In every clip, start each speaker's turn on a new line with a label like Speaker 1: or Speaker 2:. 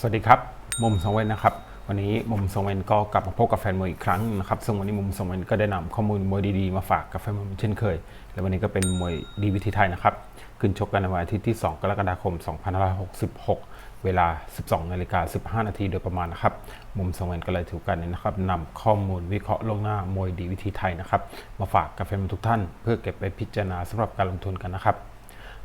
Speaker 1: สวัสดีครับ มุมสองเวนนะครับ วันนี้มุมสองเวนก็กลับมาพบกับแฟนมวยอีกครั้งนะครับซึ่งวันนี้มุมสองเวนก็ได้นำข้อมูลมวยดีๆมาฝากกับแฟนมวยเช่นเคย และวันนี้ก็เป็นมวยดีวิธีไทยนะครับ ขึ้นชกกันในวันอาทิตย์ที่ 2 กรกฎาคม 2566 เวลา 12นาฬิกา15 นาทีโดยประมาณนะครับ มุมสองเวนก็เลยถือกันนี้นะครับนำข้อมูลวิเคราะห์ลงหน้ามวยดีวิธีไทยนะครับ มาฝากกับแฟนมวยทุกท่าน เพื่อเก็บไปพิจารณาสำหรับการลงทุนกันนะครับ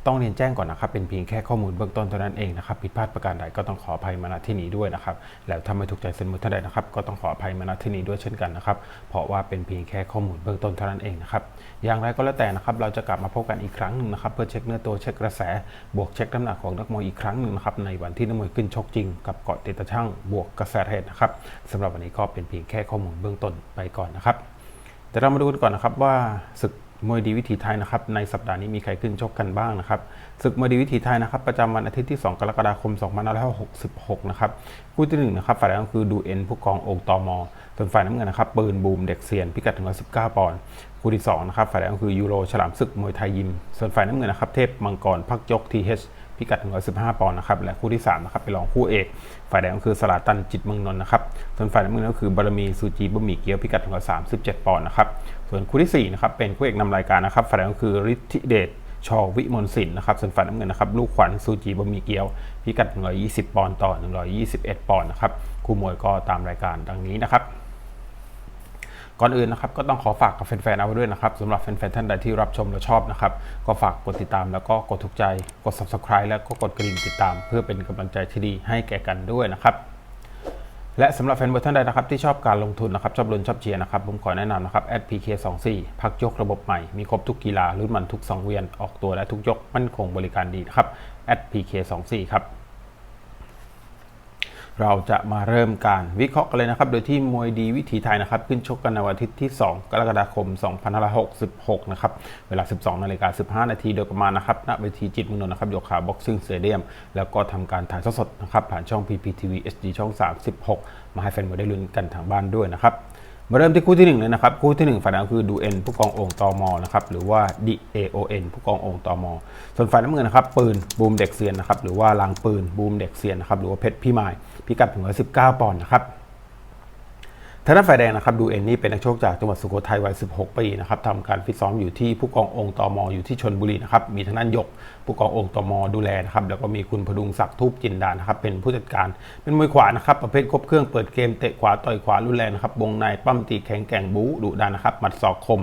Speaker 1: ต้องเรียนแจ้งก่อนนะครับ เป็นเพียงแค่ข้อมูลเบื้องต้นเท่านั้นเองนะครับ ผิดพลาดประการใดก็ต้องขออภัยมาณที่นี้ด้วยนะครับ แล้วถ้าไม่ถูกใจเสนมือท่านใดนะครับ ก็ต้องขออภัยมาณที่นี้ด้วยเช่นกันนะครับ เพราะว่าเป็นเพียงแค่ข้อมูลเบื้องต้นเท่านั้นเองนะครับ อย่างไรก็แล้วแต่นะครับ เราจะกลับมาพบกันอีกครั้งหนึ่งนะครับ เพื่อเช็คเนื้อตัวเช็คกระแส บวกเช็คน้ำหนักของนักมวยอีกครั้งหนึ่งนะครับ ในวันที่นักมวยขึ้นชกจริง กับเกาะติดตะช่างบวกกระแสเหตุนะครับสำหรับวันนี้ก็เป็นเพียงแค่ข้อมูลเบื้องต้นไปก่อนนะครับแต่เรามาดูกันก่อนนะครับว่าศึก มวยดีวิถีไทยนะครับในสัปดาห์นี้มีใครขึ้นชกกันบ้างนะครับศึกมวยดีวิถีไทยนะครับประจำวันอาทิตย์ที่ 2 กรกฎาคม 2566 นะครับคู่ที่1นะครับฝ่ายแรกคือดูเอ็นผู้กององตอมอส่วนฝ่ายน้ำเงินนะครับปืนบูมเด็กเซียนพิกัดถึง119ปอนด์คู่ที่2นะครับฝ่ายแรกคือยูโรฉลามศึกมวยไทยยิม ส่วนฝ่ายน้ำเงินนะครับเทพมังกรพักยกทีเฮพิกัด115ปอนด์นะครับและคู่ที่3นะครับเป็นรองคู่เอก ฝ่ายแดงก็คือสลาตันจิตเมืองนนท์นะครับส่วนฝ่ายน้ำเงินก็คือบารมีซูจีบะหมี่เกี๊ยวพิกัด137ปอนด์นะครับ ส่วนคู่ที่ 4 นะครับ เป็นคู่เอกนำรายการนะครับฝ่ายแดงก็คือฤทธิเดชชอวิมลสินนะครับส่วนฝ่ายน้ำเงินนะครับ ลูกขวัญซูจีบะหมี่เกี๊ยวพิกัด 120 ปอนด์ต่อ 121 ปอนด์นะครับคู่มวยก็ตามรายการดังนี้นะครับก่อนอื่นนะครับก็ต้องขอฝากกับแฟนๆเอาไว้ด้วยนะครับสำหรับแฟนๆท่านใดที่รับชมและชอบนะครับ ก็ฝากกดติดตามแล้วก็กดถูกใจกด subscribe แล้วก็กดกระดิ่งติดตาม เพื่อเป็นกำลังใจที่ดีให้แก่กันด้วยนะครับ และสำหรับแฟนบอลท่านใดนะครับที่ชอบการลงทุนนะครับชอบลุ้นชอบเชียร์นะครับผมขอแนะนำนะครับ @pk24 พักยกระบบใหม่ มีครบทุกกีฬาลุ้นมันทุกสังเวียนออกตัวและทุกยกมั่นคงบริการดีนะครับ @pk24 ครับ เราจะมาเริ่มการวิเคราะห์กันเลยนะครับ โดยที่มวยดีวิถีไทยนะครับ ขึ้นชกกันในวันอาทิตย์ที่ 2 กรกฎาคม 2566 นะครับ เวลา 12 นาฬิกา 15 นาทีโดยประมาณนะครับ ณ เวทีจิตมืองนนนะครับ โยคะบ็อกซิ่งสเตเดียม แล้วก็ทำการถ่ายทอดสดนะครับ ผ่านช่อง PPTV HD ช่อง 36 มาให้แฟนมวยได้ลุ้นกันทางบ้านด้วยนะครับมาเริ่มที่คู่ที่1เลยนะครับ คู่ที่ 1ฝ่ายแดงคือดูเอ็นผู้กององตอมอนะครับหรือว่า DAON ผู้กององตอมอส่วนฝ่ายน้ำเงินนะครับปืนบูมเด็กเซียนนะครับหรือว่าลางปืนบูมเด็กเซียนนะครับหรือว่าเพชรพี่มาย พิกัดถึง119ปอนด์นะครับทางด้านฝ่ายแดงนะครับดูเอ็นนี่เป็นนักโชคจากจังหวัดสุโขทัยวัย 16 ปีนะครับทำการฟิตซ้อมอยู่ที่ผู้กององค์ตอมออยู่ที่ชนบุรีนะครับมีทางด้านยกผู้กององค์ตมอดูแลนะครับแล้วก็มีคุณพดุงศักดิ์ทูปจินดานะครับเป็นผู้จัดการเป็นมวยขวานะครับประเภทครบเครื่องเปิดเกมเตะขวาต่อยขวารุนแรงนะครับวงในปั้มตีแข็งแกร่งบู๊ดุดันนะครับหมัดศอกคม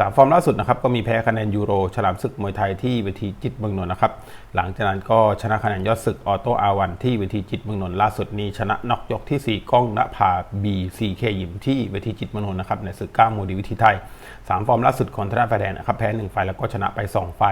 Speaker 1: สามฟอร์มล่าสุดนะครับก็มีแพ้คะแนนยูโร ฉลามศึกมวยไทยที่เวทีจิตเมืองนนท์นะครับหลังจากนั้นก็ชนะคะแนนยอดศึกออโตอาวันที่เวทีจิตเมืองนนท์ล่าสุดนี้ชนะนอกยกที่ 4ก้องณภาบีซีเคยิมที่เวทีจิตเมืองนนท์นะครับในศึกก้าโมดีวิธีไทยสามฟอร์มล่าสุดของทางด้าไฟแดงนะครับแพ้หนึ่งไฟแล้วก็ชนะไปสองไฟ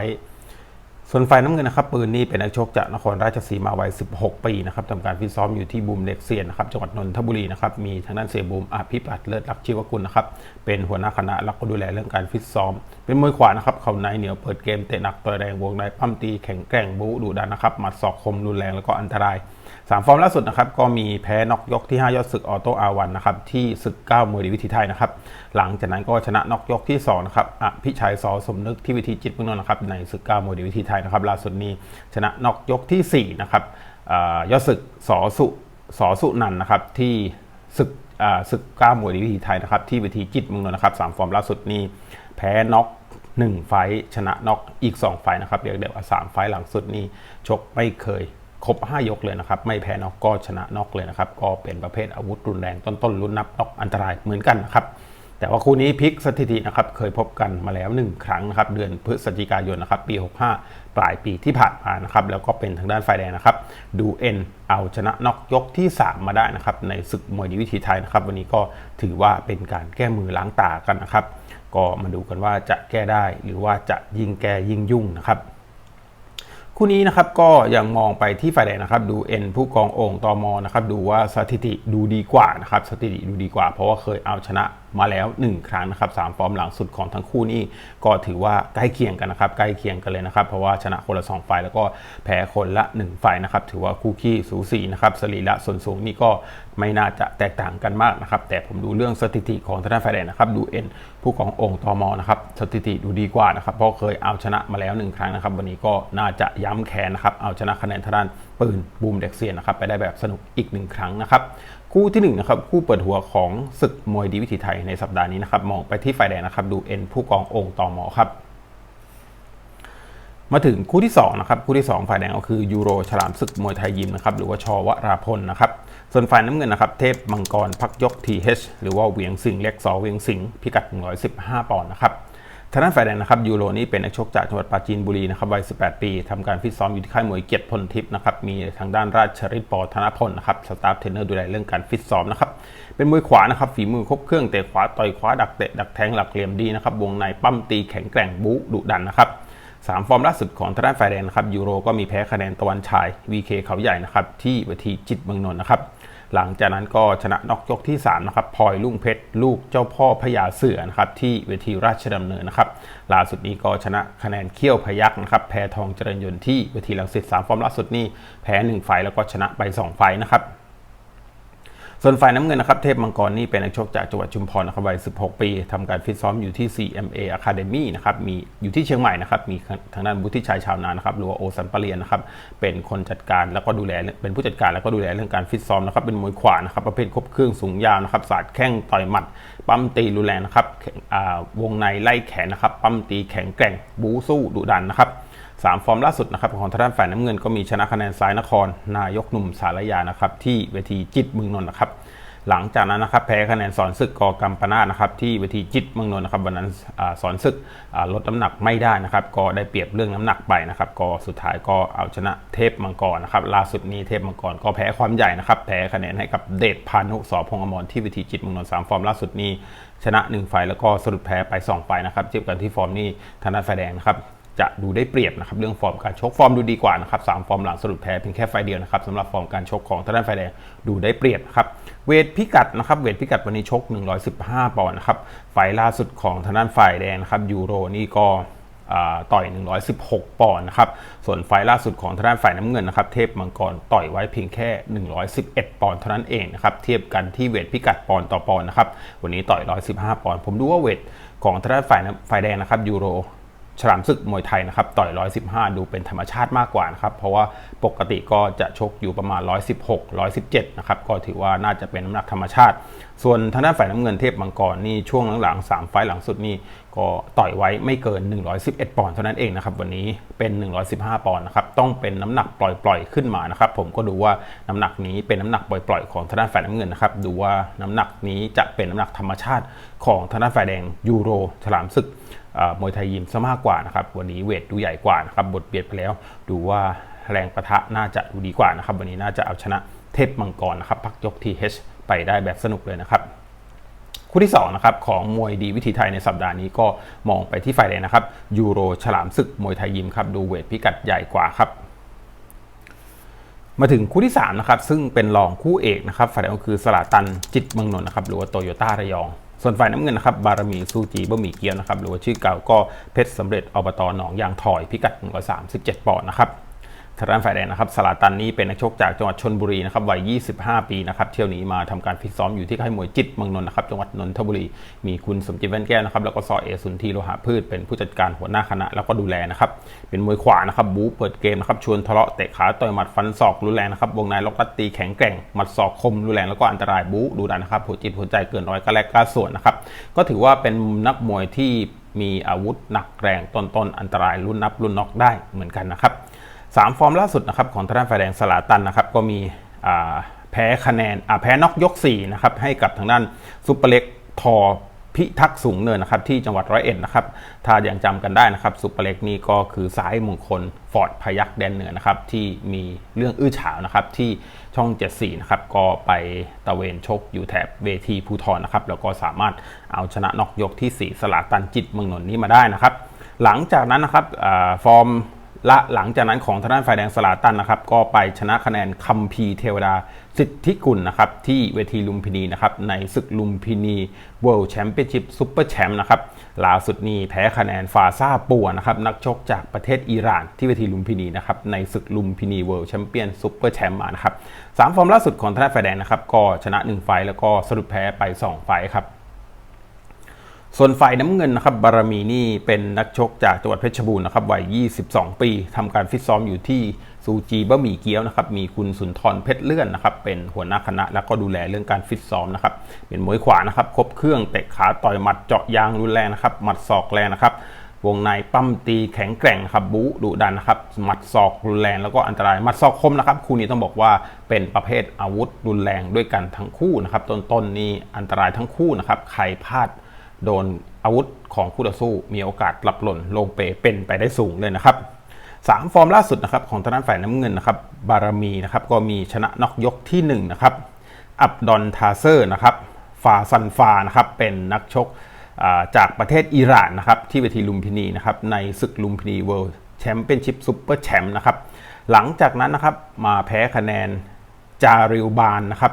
Speaker 1: ส่วนฝ่ายน้ำเงินนะครับปืนนี่เป็นนักชกจากนครราชสีมาวัย 16 ปีนะครับทำการฟิตซ้อมอยู่ที่บูมเด็กเซียนนะครับจังหวัดนนทบุรีนะครับมีทางด้านเสียบูมอภิปัตเลิศรักชีวกุลนะครับเป็นหัวหน้าคณะแล้วก็ดูแลเรื่องการฟิตซ้อม เป็นมวยขวานะครับเข่าในเหนียวเปิดเกมเตะหนักต่อยแรงวงในปั้มตีแข็งแกร่งบูดุดันนะครับหมัดศอกคมรุนแรงแล้วก็อันตราย สามฟอร์มล่าสุดนะครับก็มีแพ้น็อกยกที่ 5 ยอดศึกออโต้อาวันนะครับที่ศึก 9 มวยดีวิธีไทยนะครับหลังจากนั้นก็ชนะน็อกยกที่2นะครับอภิชัยสอสมนึกที่วิธีจิตเมืองนนท์นะครับในศึก 9 มวยดีวิธีไทยนะครับล่าสุดนี้ชนะน็อกยกที่4นะครับยอดศึกสอสุสอสุนันนะครับที่ศึกศึก9มวยดีวิธีไทยนะครับที่วิธีจิตเมืองนนท์นะครับสามฟอร์มล่าสุดนี้แพ้น็อก1ไฟชนะน็อกอีก2ไฟนะครับเรียกได้ว่า3ไฟหลังสุดนี้ชกไม่เคย ครบ 5 ยกเลยนะครับ ไม่แพ้น็อกก็ชนะน็อกเลยนะครับ ก็เป็นประเภทอาวุธรุนแรงต้นๆลุ้นนับน็อกอันตรายเหมือนกันนะครับ แต่ว่าคู่นี้พลิกสถิตินะครับ เคยพบกันมาแล้ว 1 ครั้งนะครับ เดือนพฤศจิกายนนะครับ ปี 65 ปลายปีที่ผ่านมานะครับ แล้วก็เป็นทางด้านไฟแดงนะครับ ดูเอ็นเอาชนะน็อกยกที่ 3 มาได้นะครับ ในศึกมวยดีวิธีไทยนะครับ วันนี้ก็ถือว่าเป็นการแก้มือล้างตากันนะครับ ก็มาดูกันว่าจะแก้ได้หรือว่าจะยิ่งแก้ยิ่งยุ่งนะครับ คู่นี้นะครับก็ยังมองไปที่ฝ่ายแดงนะครับ ดูเอ็นผู้กองโอ่งตอมอนะครับดูว่าสถิติดูดีกว่านะครับสถิติดูดีกว่า เพราะว่าเคยเอาชนะ มาแล้ว 1 ครั้งนะครับสามฟอร์มหลังสุดของทั้งคู่นี้ก็ถือว่าใกล้เคียงกันนะครับใกล้เคียงกันเลยนะครับ เพราะว่าชนะคนละ2ฝ่ายแล้วก็แพ้คนละ1ฝ่ายนะครับถือว่าคู่ขี้สูสีนะครับสรีระส่วนสูงนี่ก็ไม่น่าจะแตกต่างกันมากนะครับแต่ผมดูเรื่องสถิติของทางด้านฝ่ายแดงนะครับดูเอ็นผู้กองโอ่งตอมอนะครับสถิติดูดีกว่านะครับเพราะเคยเอาชนะมาแล้ว 1 ครั้งนะครับ วันนี้ก็น่าจะย้ำแค้นนะครับเอาชนะคะแนนทางด้านปืนบูมเด็กเซียนนะครับไปได้แบบสนุกอีกหนึ่งครั้งนะครับ คู่ที่1นนะครับคู่เปิดหัวของศึกมวยดีวิถีไทยในสัปดาห์นี้นะครับมองไปที่ฝ่ายแดงนะครับดูเอ็นผู้กององค์ต่อหมอครับมาถึงคู่ที่2นะครับคู่ที่2ฝ่ายแดงก็คือยูโรฉลามศึกมวยไทยยิมนะครับหรือว่าชวราพลนะครับส่วนฝ่ายน้ำเงินนะครับเทพมังกรพักยก TH หรือว่าเวียงสิงเล็กสอเวียงสิงพิกัด115ปอนด์นะครับ ทางด้านฝ่ายแดงนะครับยูโรนี่เป็นนักชกจากจังหวัดปราจีนบุรีนะครับวัย 18 ปีทำการฟิตซ้อมอยู่ที่ค่ายมวยเกียรติพลทิพย์นะครับมีทางด้านราชริตปอธนพลนะครับสตาฟเทรนเนอร์ดูแลเรื่องการฟิตซ้อมนะครับเป็นมวยขวานะครับฝีมือครบเครื่องเตะขวาต่อยขวาดักเตะดักแทงหลักเหลี่ยมดีนะครับวงในปั้มตีแข็งแกร่งบู๊ดุดันนะครับสามฟอร์มล่าสุดของทางด้านฝ่ายแดงนะครับยูโรก็มีแพ้คะแนนตะวันชาย VK เขาใหญ่นะครับที่เวทีจิตเมืองนนท์นะครับ หลังจากนั้นก็ชนะนอกยกที่3นะครับพลอยลุ่งเพชร ลูกเจ้าพ่อพญาเสือนะครับที่เวทีราชดำเนินนะครับล่าสุดนี้ก็ชนะคะแนนเขี้ยวพยักนะครับแพ้ทองเจริญยนต์ที่เวทีลังสิต3ฟอร์มล่าสุดนี้แพ้1ไฟแล้วก็ชนะไป2ไฟนะครับ ส่วนฝ่ายน้ำเงินนะครับเทพมังกรนี่เป็นนักชกจากจังหวัดชุมพรนะครับวัย 16 ปีทำการฟิตซ้อมอยู่ที่ CMA Academy นะครับมีอยู่ที่เชียงใหม่นะครับมีทางด้านบุธิชัยชาวนานะครับหรือว่าโอสันปะเรียนนะครับเป็นคนจัดการแล้วก็ดูแลเป็นผู้จัดการแล้วก็ดูแลเรื่องการฟิตซ้อมนะครับเป็นมวยขวานะครับประเภทครบเครื่องสูงยาวนะครับศาสาดแข้งต่อยหมัด ปั้มตีรุนแรงนะครับวงในไล่แขนนะครับปั้มตีแข็งแกร่งบูสู้ดุดันนะครับ สามฟอร์มล่าสุดนะครับของทางด้านฝ่ายน้ำเงินก็มีชนะคะแนนซ้ายนคร นายกหนุ่มสารยานะครับที่เวทีจิตเมืองนนท์นะครับหลังจากนั้นนะครับแพ้คะแนนสอนศึกกอกัมปนาตนะครับที่เวทีจิตเมืองนนท์นะครับวันนั้นสอนศึกลดน้ำหนักไม่ได้นะครับก็ได้เปรียบเรื่องน้ำหนักไปนะครับก็สุดท้ายก็เอาชนะเทพมังกรนะครับล่าสุดนี้เทพมังกรก็แพ้ความใหญ่นะครับแพ้คะแนนให้กับเดชพานุสอพงอมรที่เวทีจิตเมืองนนท์สามฟอร์มล่าสุดนี้ชนะ1ไฟแล้วก็สรุปแพ้ไป2ไฟนะครับเทียบกันที่ฟอร์มนี้ธนาแฟแดงนะครับ จะดูได้เปรียบนะครับเรื่องฟอร์มการชกฟอร์มดูดีกว่านะครับสามฟอร์มหลังสรุปแพ้เพียงแค่ไฟเดียวนะครับสำหรับฟอร์มการชกของทางด้านไฟแดงดูได้เปรียบครับเวทพิกัดนะครับเวทพิกัดวันนี้ชก 115 ปอนด์นะครับไฟล่าสุดของทางด้านฝ่ายแดงนะครับยูโรนี่ก็ต่อย 116 ปอนด์นะครับ ส่วนไฟล่าสุดของทางด้านฝ่ายน้ำเงินนะครับ เทพมังกรต่อยไว้เพียงแค่ 111 ปอนด์เท่านั้นเองนะครับ เทียบกันที่เวทพิกัดปอนด์ต่อปอนด์นะครับ วันนี้ต่อย 115 ปอนด์ ผมดูว่าเวทของทางด้านฝ่ายฝ่ายแดงนะครับยูโร ฉลามศึกมวยไทยนะครับต่อย 115 ดูเป็นธรรมชาติมากกว่านะครับ เพราะว่าปกติก็จะชกอยู่ประมาณ 116 117 นะครับ ก็ถือว่าน่าจะเป็นน้ำหนักธรรมชาติ ส่วนทางด้านฝ่ายน้ำเงินเทพมังกรนี่ช่วงหลังๆ 3 ไฟหลังสุดนี่ก็ต่อยไว้ไม่เกิน 111 ปอนด์เท่านั้นเองนะครับ วันนี้เป็น 115 ปอนด์นะครับ ต้องเป็นน้ำหนักปล่อยๆ ขึ้นมานะครับ ผมก็ดูว่าน้ำหนักนี้เป็นน้ำหนักปล่อยๆ ของทางด้านฝ่ายน้ำเงินนะครับ ดูว่าน้ำหนักนี้จะเป็นน้ำหนักธรรมชาติของทางด้านฝ่ายแดงยูโรฉลามศึก มวยไทยยิมซะมากกว่านะครับวันนี้เวทดูใหญ่กว่านะครับบทเบียดไปแล้ว ดูว่าแรงประทะน่าจะดูดีกว่านะครับวันนี้น่าจะเอาชนะเทพมังกรนะครับพักยกทีเฮไปได้แบบสนุกเลยนะครับคู่ที่2นะครับของมวยดีวิถีไทยในสัปดาห์นี้ก็มองไปที่ฝ่ายแดงนะครับยูโรฉลามศึกมวยไทยยิมครับดูเวทพิกัดใหญ่กว่าครับมาถึงคู่ที่3นะครับซึ่งเป็นรองคู่เอกนะครับฝ่ายแดงก็คือสลาตันจิตเมืองนนท์นะครับหรือว่าโตโยต้าระยอง ส่วนฝ่ายน้ำเงินนะครับบารมีซูจีบะหมี่เกี๊ยวนะครับหรือว่าชื่อเก่าก็เพชรสำเร็จอบตหนองยางถอยพิกัด137ปอนด์นะครับ ทางด้านฝ่ายแดงนะครับสลาตันนี้เป็นนักชกจากจังหวัดชนบุรีนะครับวัย 25 ปีนะครับเที่ยวนี้มาทำการฟิตซ้อมอยู่ที่ค่ายมวยจิตเมืองนนท์นะครับจังหวัดนนทบุรี มีคุณสมจิตแว่นแก้วนะครับแล้วก็ซอเอสุนทีโลหะพืชเป็นผู้จัดการหัวหน้าคณะแล้วก็ดูแลนะครับเป็นมวยขวานะครับบู๊เปิดเกมนะครับชวนทะเลาะเตะขาต่อยหมัดฟันศอกรุนแรงนะครับวงในล็อกตีแข็งแกร่งหมัดศอกคมรุนแรงแล้วก็อันตรายบู๊ดูดันนะครับหัวจิตหัวใจเกินร้อยก็แลกกล้าส่วนนะครับก็ถือว่าเป็นนักมวยที่มีอาวุธหนักแรงต้นๆอันตรายรุ่นนับรุ่นน็อกได้เหมือนกันนะครับ สามฟอร์มล่าสุดนะครับของทางด้านฝ่ายแดงสลาตันนะครับก็มีแพ้คะแนนแพ้นอกยก4นะครับให้กับทางด้านซุปเปอร์เล็กทอพิทักษ์สูงเนินนะครับที่จังหวัดร้อยเอ็ดนะครับถ้ายังจำกันได้นะครับซุปเปอร์เล็กนี่ก็คือสายมงคลฟอร์ดพยักแดนเหนือนะครับที่มีเรื่องอื้อฉาวนะครับที่ช่อง 74นะครับก็ไปตะเวนชกอยู่แถบเวทีภูทรนะครับแล้วก็สามารถเอาชนะนอกยกที่ 4 สลาตันจิตเมืองนนท์นี้มาได้นะครับหลังจากนั้นนะครับฟอร์ม และหลังจากนั้นของทางด้านฝ่ายแดงสลาตันนะครับก็ไปชนะคะแนนคัมพีเทวดาสิทธิกุลนะครับที่เวทีลุมพินีนะครับในศึกลุมพินีเวิลด์แชมเปี้ยนชิพซูเปอร์แชมป์นะครับล่าสุดนี้แพ้คะแนนฟาซาปัวนะครับนักชกจากประเทศอิหร่าน ที่เวทีลุมพินีนะครับในศึกลุมพินีเวิลด์แชมเปี้ยนซูเปอร์แชมป์มานะครับสามฟอร์มล่าสุดของทางด้านฝ่ายแดงนะครับก็ชนะ 1 ไฟแล้วก็สรุปแพ้ไป 2 ไฟครับ ส่วนฝ่ายน้ำเงินนะครับบารมีนี่เป็นนักชกจากจังหวัดเพชรบูรณ์นะครับวัย 22 ปีทำการฟิตซ้อมอยู่ที่ซูจีบะหมี่เกี๊ยวนะครับมีคุณสุนทรเพชรเลื่อนนะครับเป็นหัวหน้าคณะแล้วก็ดูแลเรื่องการฟิตซ้อมนะครับเป็นมวยขวานะครับครบเครื่องเตะขาต่อยหมัดเจาะยางรุนแรงนะครับหมัดศอกแรงนะครับวงในปั้มตีแข็งแกร่งครับบูดุดันนะครับหมัดศอกรุนแรงแล้วก็อันตรายหมัดศอกคมนะครับคู่นี้ต้องบอกว่าเป็นประเภทอาวุธรุนแรงด้วยกันทั้งคู่นะครับต้นๆนนี่อันตรายทั้งคู่นะครับใครพลาด โดนอาวุธของคู่ต่อสู้มีโอกาสหลับหล่นลงเปเป็นไปได้สูงเลยนะครับสามฟอร์มล่าสุดนะครับของทางด้านฝ่ายน้ำเงินนะครับบารมีนะครับก็มีชนะน็อกยกที่1นงนะครับอับดอนทาเซอร์นะครับฟาซันฟานะครับเป็นนักชกจากประเทศอิหร่านนะครับที่เวทีลุมพินีนะครับในศึกลุมพินีเวิลด์แชมเปี้ยนชิพซูเปอร์แชมป์นะครับหลังจากนั้นนะครับมาแพ้คะแนน จาริลบานนะครับ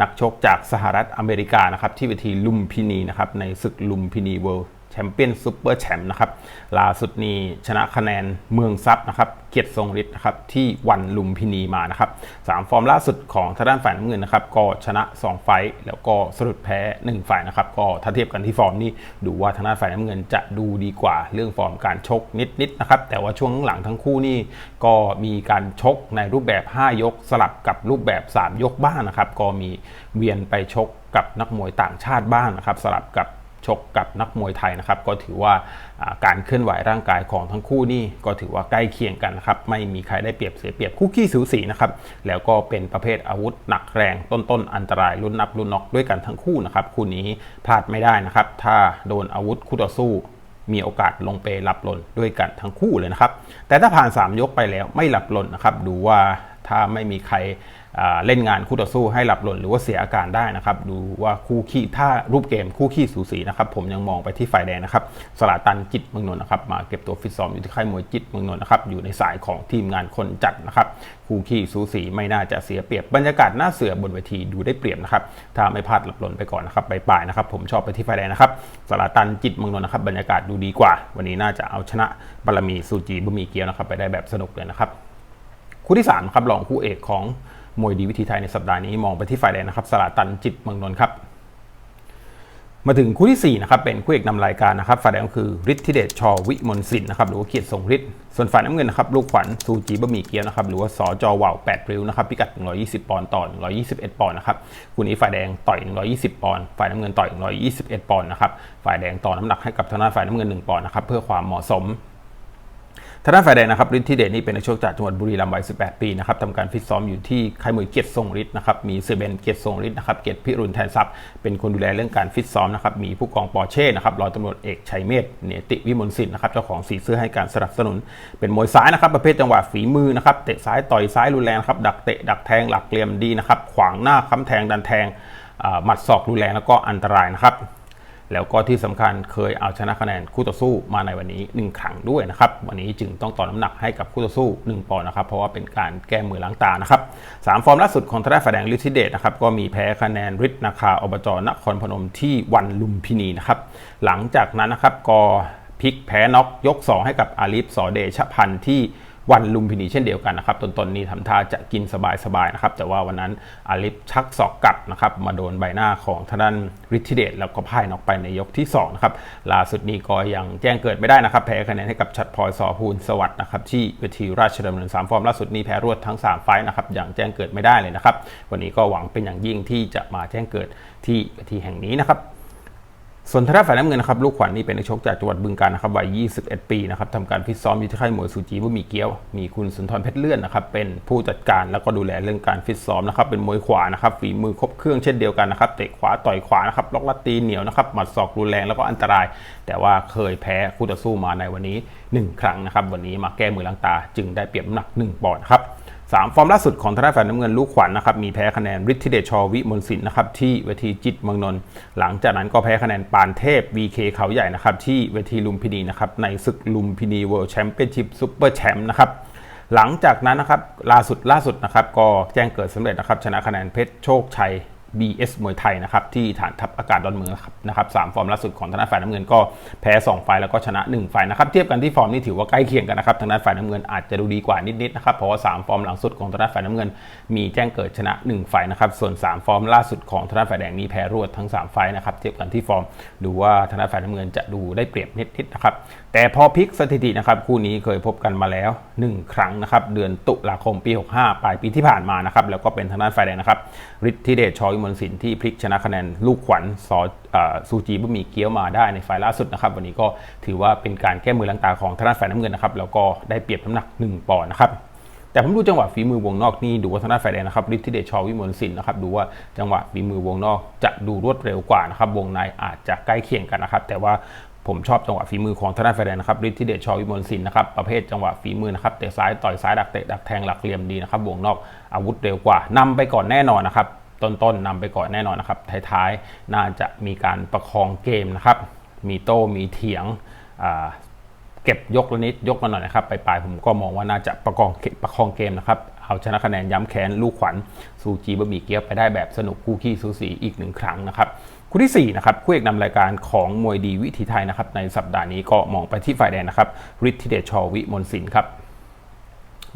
Speaker 1: นักชกจากสหรัฐอเมริกานะครับที่เวทีลุมพินีนะครับในศึกลุมพินีเวิลด์ แชมเปี้ยนซูเปอร์แชมป์นะครับล่าสุดนี้ชนะคะแนนเมืองซับนะครับเกียรติทรงฤทธิ์นะครับที่วันลุมพินีมานะครับสามฟอร์มล่าสุดของทางด้านฝ่ายน้ำเงินนะครับก็ชนะ 2 ไฟต์แล้วก็สรุปแพ้ 1 ฝ่ายนะครับก็ถ้าเทียบกันที่ฟอร์มนี่ดูว่าทางด้านฝ่ายน้ำเงินจะดูดีกว่าเรื่องฟอร์มการชกนิดๆนะครับแต่ว่าช่วงหลังทั้งคู่นี่ก็มีการชกในรูปแบบ 5 ยกสลับกับรูปแบบ 3 ยกบ้างนะครับก็มีเวียนไปชกกับนักมวยต่างชาติบ้างนะครับสลับกับ ชกกับนักมวยไทยนะครับ ก็ถือว่าการเคลื่อนไหวร่างกายของทั้งคู่นี่ก็ถือว่าใกล้เคียงกันนะครับ ไม่มีใครได้เปรียบเสียเปรียบคู่ขี้สูสีนะครับ แล้วก็เป็นประเภทอาวุธหนักแรงต้นๆอันตรายรุ่นนับรุ่นน็อกด้วยกันทั้งคู่นะครับ คู่นี้พลาดไม่ได้นะครับ ถ้าโดนอาวุธคู่ต่อสู้มีโอกาสลงไปหลับหล่นด้วยกันทั้งคู่เลยนะครับ แต่ถ้าผ่าน 3 ยกไปแล้วไม่หลับหล่นนะครับ ดูว่าถ้าไม่มีใคร เล่นงานคู่ต่อสู้ให้หลับหล่นหรือว่าเสียอาการได้นะครับ ดูว่าคู่ขี้ถ้ารูปเกมคู่ขี้สูสีนะครับผมยังมองไปที่ฝ่ายแดงนะครับสลาตันจิตเมืองนนท์นะครับมาเก็บตัวฟิตซ้อมอยู่ที่ค่ายมวยจิตเมืองนนท์นะครับอยู่ในสายของทีมงานคนจัดนะครับคู่ขี้สูสีไม่น่าจะเสียเปรียบบรรยากาศหน้าเสือบนเวทีดูได้เปรียบนะครับถ้าไม่พลาดหลับหล่นไปก่อนนะครับไปปลายนะครับผมชอบไปที่ฝ่ายแดงนะครับสลาตันจิตเมืองนนท์นะครับบรรยากาศดูดีกว่า วันนี้น่าจะเอาชนะบารมีซูจีบุมีเกียวนะครับไปได้แบบสนุกเลยนะครับคู่ที่3ครับรองคู่เอกของ มวยดีวิธีไทยในสัปดาห์นี้มองไปที่ฝ่ายแดงนะครับสลาตันจิตเมืองนนท์ครับ มาถึงคู่ที่ 4 นะครับ เป็นคู่เอกนำรายการนะครับ ฝ่ายแดงก็คือฤทธิเดชชวิมลสินนะครับหรือว่าเกียรติทรงฤทธิ์ส่วนฝ่ายน้ำเงินนะครับลูกขวัญซูจีบะหมี่เกี๊ยวนะครับหรือว่าสจว่าว8ริ้วนะครับพิกัด 120 ปอนด์ต่อ 121 ปอนด์นะครับคู่นี้ฝ่ายแดงต่อย 120 ปอนด์ฝ่ายน้ำเงินต่อย 121 ปอนด์นะครับฝ่ายแดงต่อน้ำหนักให้กับทางด้านฝ่ายน้ำเงิน 1 ปอนด์นะครับเพื่อความเหมาะสม ทางด้านฝ่ายแดงนะครับฤทธิเดชนี่เป็นนักชกจากจังหวัดบุรีรัมย์วัย 18 ปีนะครับทำการฟิตซ้อมอยู่ที่ค่ายมวยเกียรติทรงฤทธิ์นะครับมีเซเบนเกียรติทรงฤทธิ์นะครับเกียรติพิรุณแทนทรัพย์เป็นคนดูแลเรื่องการฟิตซ้อมนะครับมีผู้กองปอเช่นะครับร้อยตำรวจเอกชัยเมธเนติวิมลสินนะครับเจ้าของสีเสื้อให้การสนับสนุน เป็นมวยซ้ายนะครับประเภทจังหวะฝีมือนะครับเตะซ้ายต่อยซ้ายรุนแรงครับดักเตะดักแทงหลักเหลี่ยมดีนะครับขวางหน้าค้ำแทงดันแทงหมัดศอกรุนแรงแล้วก็อันตรายนะครับ แล้วก็ที่สำคัญเคยเอาชนะคะแนนคู่ต่อสู้มาในวันนี้ 1 ครั้งด้วยนะครับ วันนี้จึงต้องต่อน้ำหนักให้กับคู่ต่อสู้ 1 ปอนด์นะครับ เพราะว่าเป็นการแก้มือล้างตานะครับสามฟอร์มล่าสุดของทนายฝ่ายแดงลิทิเดตนะครับก็มีแพ้คะแนนฤทธิ์นาคาอบจนครพนมที่วันลุมพินีนะครับหลังจากนั้นนะครับก็พลิกแพ้น็อกยก 2 ให้กับอาลิฟสอเดชพันธ์ที่ วันลุมพินีเช่นเดียวกันนะครับตนๆนี้ทำท่าจะกินสบายๆนะครับแต่ว่าวันนั้นอาลิฟชักศอกกลับนะครับมาโดนใบหน้าของทนานริทิเดตแล้วก็พ่ายนอกไปในยกที่2นะครับล่าสุดนี้ก็ยังแจ้งเกิดไม่ได้นะครับแพ้คะแนนให้กับชัดพลอยสอภูลสวัสด์นะครับที่เวทีราชดำเนิน3ฟอร์มล่าสุดนี้แพ้รวดทั้ง 3 ไฟนะครับอย่างแจ้งเกิดไม่ได้เลยนะครับวันนี้ก็หวังเป็นอย่างยิ่งที่จะมาแจ้งเกิดที่เวทีแห่งนี้นะครับ ส่วนทางด้าฝ่ายน้ำเงินนะครับลูกขวัญนี่เป็นนักชกจากจังหวัดบึงกาฬนะครับวัย 21 ปีนะครับทำการฟิตซ้อมอยู่ที่ค่ายมวยสุจีบุมีเกี้ยว มีคุณสุนทรเพชรเลื่อนนะครับเป็นผู้จัดการแล้วก็ดูแลเรื่องการฟิตซ้อมนะครับเป็นมวยขวานะครับฝีมือครบเครื่องเช่นเดียวกันนะครับเตะขวาต่อยขวานะครับล็อกลัดตีเหนียวนะครับหมัดศอกรุนแรงแล้วก็อันตราย แต่ว่าเคยแพ้คู่ต่อสู้มาในวันนี้ 1 ครั้งนะครับวันนี้มาแก้มือล้างตาจึงได้เปรียบน้ำหนัก1ปอนด์ครับ สามฟอร์มล่าสุดของทางด้านฝ่ายน้ำเงินลูกขวัญนนะครับมีแพ้คะแนนฤทธิเดชชวิมลสินนะครับที่เวทีจิตเมืองนนท์หลังจากนั้นก็แพ้คะแนนปานเทพ VK เขาใหญ่นะครับที่เวทีลุมพินีนะครับในศึกลุมพินีเวิลด์แชมเปี้ยนชิพซูเปอร์แชมป์นะครับหลังจากนั้นนะครับล่าสุดล่าสุดนะครับก็แจ้งเกิดสำเร็จนะครับชนะคะแนนเพชรโชคชัย BS มวยไทยนะครับที่ฐานทัพอากาศดอนเมืองนะครับสามฟอร์มล่าสุดของทางด้านฝ่ายน้ำเงินก็แพ้ 2 ไฟล์แล้วก็ชนะ 1 ไฟล์นะครับเทียบกันที่ฟอร์มนี่ถือว่าใกล้เคียงกันนะครับทางด้านฝ่ายน้ำเงินอาจจะดูดีกว่านิดๆนะครับเพราะว่า 3 ฟอร์มหลังสุดของทางด้านฝ่ายน้ำเงิน มีแจ้งเกิดชนะ 1 ไฟล์นะครับส่วน 3 ฟอร์มล่าสุดของทางด้านฝ่ายแดงนี้แพ้รวดทั้ง 3 ไฟล์นะครับเทียบกันที่ฟอร์มดูว่าทางด้านฝ่ายน้ำเงินจะดูได้เปรียบนิดๆนะครับแต่พอพลิกสถิตินะครับคู่นี้เคยพบกันมาแล้ว 1 ครั้งนะครับเดือนตุลาคมปี 65 ปลายปีที่ผ่านมานะครับแล้วก็เป็นทางด้านฝ่ายแดงนะครับฤทธิเดชชอวิมลสินที่พลิกชนะคะแนนลูกขวัญสซูจีบะหมี่เกี๊ยวมาได้ในไฟล์ล่าสุดนะครับ วันนี้ก็ถือว่าเป็นการแก้มือลังตาของทางด้านฝ่ายน้ำเงินนะครับแล้วก็ได้เปรียบน้ำหนัก 1 ปอนด์นะครับแต่ผมดูจังหวะฝีมือวงนอกนี่ดูว่าทางด้านฝ่ายแดงนะครับฤทธิเดชชอวิมลสินนะครับดูว่าจังหวะฝีมือวงนอกจะดูรวดเร็วกว่านะครับวงในอาจจะใกล้เคียงกันนะครับแต่ว่าผมชอบจังหวะฝีมือของทางด้านฝ่ายแดงนะครับฤทธิเดชชอวิมลสินนะครับประเภทจังหวะฝีมือนะครับเตะซ้ายต่อยซ้ายดักเตะดักแทงหลักเหลี่ยมดีนะครับวงนอกอาวุธเร็วกว่านำไปก่อนแน่นอนนะครับ ต้นๆนนำไปก่อนแน่นอนนะครับ ท้ายๆ น่าจะมีการประคองเกมนะครับ มีโต้มีเถียงเก็บยกละนิดยกมาหน่อยนะครับไปลายๆผมก็มองว่าน่าจะประคองประคองเกมนะครับ เอาชนะคะแนนย้ำแค้นลูกขวัญซูจีบะหมี่เกี๊ยวไปได้แบบสนุกคู่ขี้สูสีอีกหนึ่งครั้งนะครับคู่ที่4นะครับคู่เอกนำรายการของมวยดีวิถีไทยนะครับในสัปดาห์นี้ก็มองไปที่ฝ่ายแดงนะครับฤทธิเดชชอวิมลสินครับ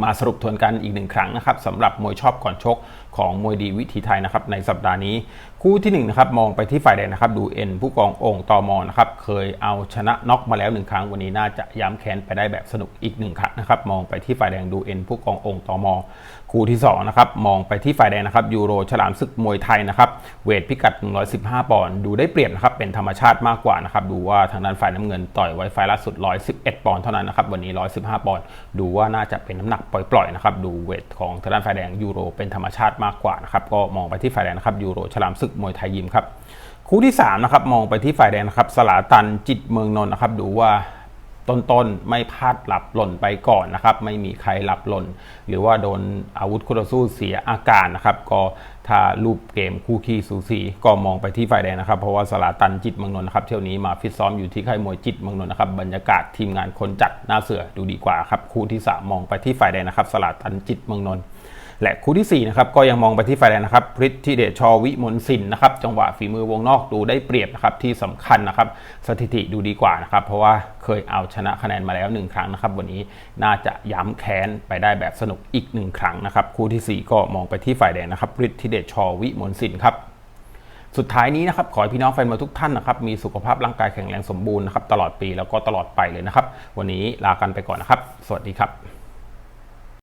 Speaker 1: มาสรุปทวนกันอีกหนึ่งครั้งนะครับสำหรับมวยชอบก่อนชก ของมวยดีวิถีไทยนะครับในสัปดาห์นี้ คู่ที่1นนะครับมองไปที่ฝ่ายแดงนะครับดูเอ็นผู้กององตอมอนะครับเคยเอาชนะน็อกมาแล้วหนึ่งครั้งวันนี้น่าจะย้ำแค้นไปได้แบบสนุกอีกหนึ่งครั้งนะครับมองไปที่ฝ่ายแดงดูเอ็นผู้กององตอมอ คู่ที่2นะครับมองไปที่ฝ่ายแดงนะครับยูโรฉลามศึกมวยไทยนะครับเวทพิกัด 115 ปอนด์ดูได้เปรียบนะครับเป็นธรรมชาติมากกว่านะครับดูว่าทางด้านฝ่ายน้ำเงินต่อยไว้ไฟล่าสุด 111 ปอนด์เท่านั้นนะครับวันนี้ 115 ปอนด์ดูว่าน่าจะเป็นน้ำหนักปล่อยๆนะครับดูเวทของทางด้านฝ่ายแดงยูโรเป็นธรรมชาติมากกว่านะครับก็มองไปที่ฝ่ายแดงนะครับยูโรฉลามศึกมวยไทยยิมครับคู่ที่3นะครับมองไปที่ฝ่ายแดงนะครับสลาตันจิตเมืองนนท์นะครับดูว่า ต้นๆ ไม่พลาดหลับหล่นไปก่อนนะครับ ไม่มีใครหลับหล่น หรือว่าโดนอาวุธคู่ต่อสู้เสียอาการนะครับ ก็ถ้ารูปเกมคู่ขี้สูสีก็มองไปที่ฝ่ายแดงนะครับ เพราะว่าสลาตันจิตมังนนท์นะครับเที่ยวนี้มาฟิตซ้อมอยู่ที่ค่ายมวยจิตมังนนท์นะครับบรรยากาศทีมงานคนจัดหน้าเสือดูดีกว่าครับคู่ที่3มองไปที่ฝ่ายแดงนะครับ สลาตันจิตมังนนท์ และคู่ที่4นะครับก็ยังมองไปที่ฝ่ายแดงนะครับพริตทิเดชชอวิมลสินนะครับจังหวะฝีมือวงนอกดูได้เปรียบนะครับที่สำคัญนะครับสถิติดูดีกว่านะครับเพราะว่าเคยเอาชนะคะแนนมาแล้ว 1 ครั้งนะครับวันนี้น่าจะย้ำแค้นไปได้แบบสนุกอีก 1 ครั้งนะครับคู่ที่ 4 ก็มองไปที่ฝ่ายแดงนะครับพริตทิเดชชอวิมลสินครับสุดท้ายนี้นะครับขอให้พี่น้องแฟนมวยทุกท่านนะครับมีสุขภาพร่างกายแข็งแรงสมบูรณ์นะครับตลอดปีแล้วก็ตลอดไปเลยนะครับ วันนี้ลากันไปก่อนนะครับ สวัสดีครับ